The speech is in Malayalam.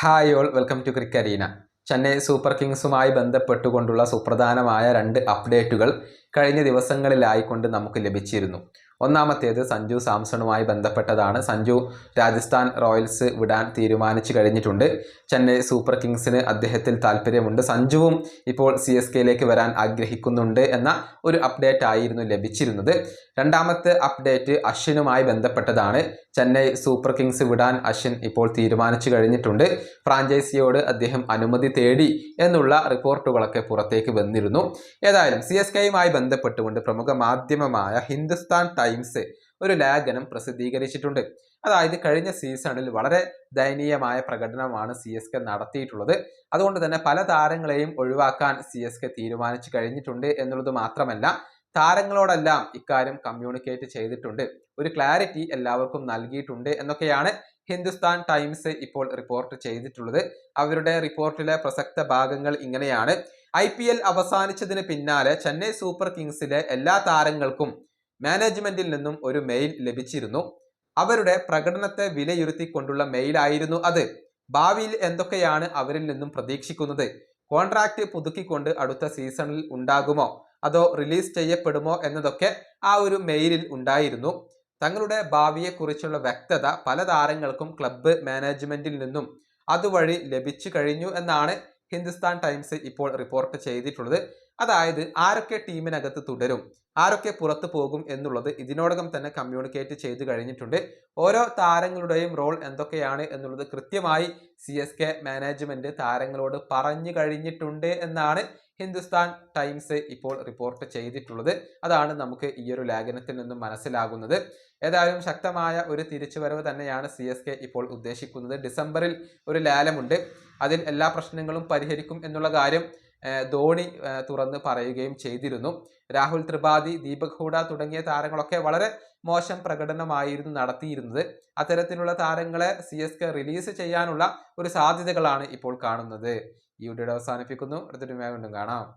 Hi all welcome to Cricarena Chennai super കിങ്സുമായി ബന്ധപ്പെട്ടുകൊണ്ടുള്ള സുപ്രധാനമായ രണ്ട് അപ്ഡേറ്റുകൾ കഴിഞ്ഞ ദിവസങ്ങളിലായിക്കൊണ്ട് നമുക്ക് ലഭിച്ചിരുന്നു. ഒന്നാമത്തേത് സഞ്ജു സാംസണുമായി ബന്ധപ്പെട്ടതാണ്. സഞ്ജു രാജസ്ഥാൻ റോയൽസ് വിടാൻ തീരുമാനിച്ചു കഴിഞ്ഞിട്ടുണ്ട്. ചെന്നൈ സൂപ്പർ കിങ്സിന് അദ്ദേഹത്തിൽ താല്പര്യമുണ്ട് സഞ്ജുവും ഇപ്പോൾ സി എസ് കെയിലേക്ക് വരാൻ ആഗ്രഹിക്കുന്നുണ്ട് എന്ന ഒരു അപ്ഡേറ്റ് ആയിരുന്നു ലഭിച്ചിരുന്നത്. രണ്ടാമത്തെ അപ്ഡേറ്റ് അശ്വിനുമായി ബന്ധപ്പെട്ടതാണ്. ചെന്നൈ സൂപ്പർ കിങ്സ് വിടാൻ അശ്വിൻ ഇപ്പോൾ തീരുമാനിച്ചു കഴിഞ്ഞിട്ടുണ്ട്. ഫ്രാഞ്ചൈസിയോട് അദ്ദേഹം അനുമതി തേടി എന്നുള്ള റിപ്പോർട്ടുകളൊക്കെ പുറത്തേക്ക് വന്നിരുന്നു. ഏതായാലും സി എസ് കെയുമായി ബന്ധപ്പെട്ടുകൊണ്ട് പ്രമുഖ മാധ്യമമായ ഹിന്ദുസ്ഥാൻ ടൈംസ് ഒരു ലേഖനം പ്രസിദ്ധീകരിച്ചിട്ടുണ്ട്. അതായത് കഴിഞ്ഞ സീസണിൽ വളരെ ദയനീയമായ പ്രകടനമാണ് സി എസ് കെ നടത്തിയിട്ടുള്ളത്. അതുകൊണ്ട് തന്നെ പല താരങ്ങളെയും ഒഴിവാക്കാൻ സി എസ് കെ തീരുമാനിച്ചു കഴിഞ്ഞിട്ടുണ്ട് എന്നുള്ളത് മാത്രമല്ല താരങ്ങളോടെല്ലാം ഇക്കാര്യം കമ്മ്യൂണിക്കേറ്റ് ചെയ്തിട്ടുണ്ട്. ഒരു ക്ലാരിറ്റി എല്ലാവർക്കും നൽകിയിട്ടുണ്ട് എന്നൊക്കെയാണ് ഹിന്ദുസ്ഥാൻ ടൈംസ് ഇപ്പോൾ റിപ്പോർട്ട് ചെയ്തിട്ടുള്ളത്. അവരുടെ റിപ്പോർട്ടിലെ പ്രസക്ത ഭാഗങ്ങൾ ഇങ്ങനെയാണ്. ഐ പി എൽ അവസാനിച്ചതിന് പിന്നാലെ ചെന്നൈ സൂപ്പർ കിങ്സിലെ എല്ലാ താരങ്ങൾക്കും മാനേജ്മെന്റിൽ നിന്നും ഒരു മെയിൽ ലഭിച്ചിരുന്നു. അവരുടെ പ്രകടനത്തെ വിലയിരുത്തിക്കൊണ്ടുള്ള മെയിലായിരുന്നു അത്. ഭാവിയിൽ എന്തൊക്കെയാണ് അവരിൽ നിന്നും പ്രതീക്ഷിക്കുന്നത്? കോൺട്രാക്ട് പുതുക്കിക്കൊണ്ട് അടുത്ത സീസണിൽ ഉണ്ടാകുമോ? അതോ റിലീസ് ചെയ്യപ്പെടുമോ എന്നതൊക്കെ ആ ഒരു മെയിലിൽ ഉണ്ടായിരുന്നു. തങ്ങളുടെ ഭാവിയെക്കുറിച്ചുള്ള വ്യക്തത പല താരങ്ങൾക്കും ക്ലബ്ബ് മാനേജ്മെന്റിൽ നിന്നും അതുവഴി ലഭിച്ചു കഴിഞ്ഞു എന്നാണ് ഹിന്ദുസ്ഥാൻ ടൈംസ് ഇപ്പോൾ റിപ്പോർട്ട് ചെയ്തിട്ടുള്ളത്. അതായത് ആരൊക്കെ ടീമിനകത്ത് തുടരും ആരൊക്കെ പുറത്തു പോകും എന്നുള്ളത് ഇതിനോടകം തന്നെ കമ്മ്യൂണിക്കേറ്റ് ചെയ്തു കഴിഞ്ഞിട്ടുണ്ട്. ഓരോ താരങ്ങളുടെയും റോൾ എന്തൊക്കെയാണ് എന്നുള്ളത് കൃത്യമായി സി എസ് കെ മാനേജ്മെന്റ് താരങ്ങളോട് പറഞ്ഞു കഴിഞ്ഞിട്ടുണ്ട് എന്നാണ് ഹിന്ദുസ്ഥാൻ ടൈംസ് ഇപ്പോൾ റിപ്പോർട്ട് ചെയ്തിട്ടുള്ളത്. അതാണ് നമുക്ക് ഈ ഒരു ലേഖനത്തിൽ നിന്നും മനസ്സിലാകുന്നത്. ഏതായാലും ശക്തമായ ഒരു തിരിച്ചുവരവ് തന്നെയാണ് സി എസ് കെ ഇപ്പോൾ ഉദ്ദേശിക്കുന്നത്. ഡിസംബറിൽ ഒരു ലേലമുണ്ട്. അതിൽ എല്ലാ പ്രശ്നങ്ങളും പരിഹരിക്കും എന്നുള്ള കാര്യം ധോണി തുറന്ന് പറയുകയും ചെയ്തിരുന്നു. രാഹുൽ ത്രിപാഠി ദീപക് ഹൂഡ തുടങ്ങിയ താരങ്ങളൊക്കെ വളരെ മോശം പ്രകടനമായിരുന്നു നടത്തിയിരുന്നത്. അത്തരത്തിലുള്ള താരങ്ങളെ സി എസ് കെ റിലീസ് ചെയ്യാനുള്ള ഒരു സാധ്യതകളാണ് ഇപ്പോൾ കാണുന്നത്. ഈ വീഡിയോ അവസാനിപ്പിക്കുന്നു. അടുത്തൊരു വീണ്ടും കാണാം.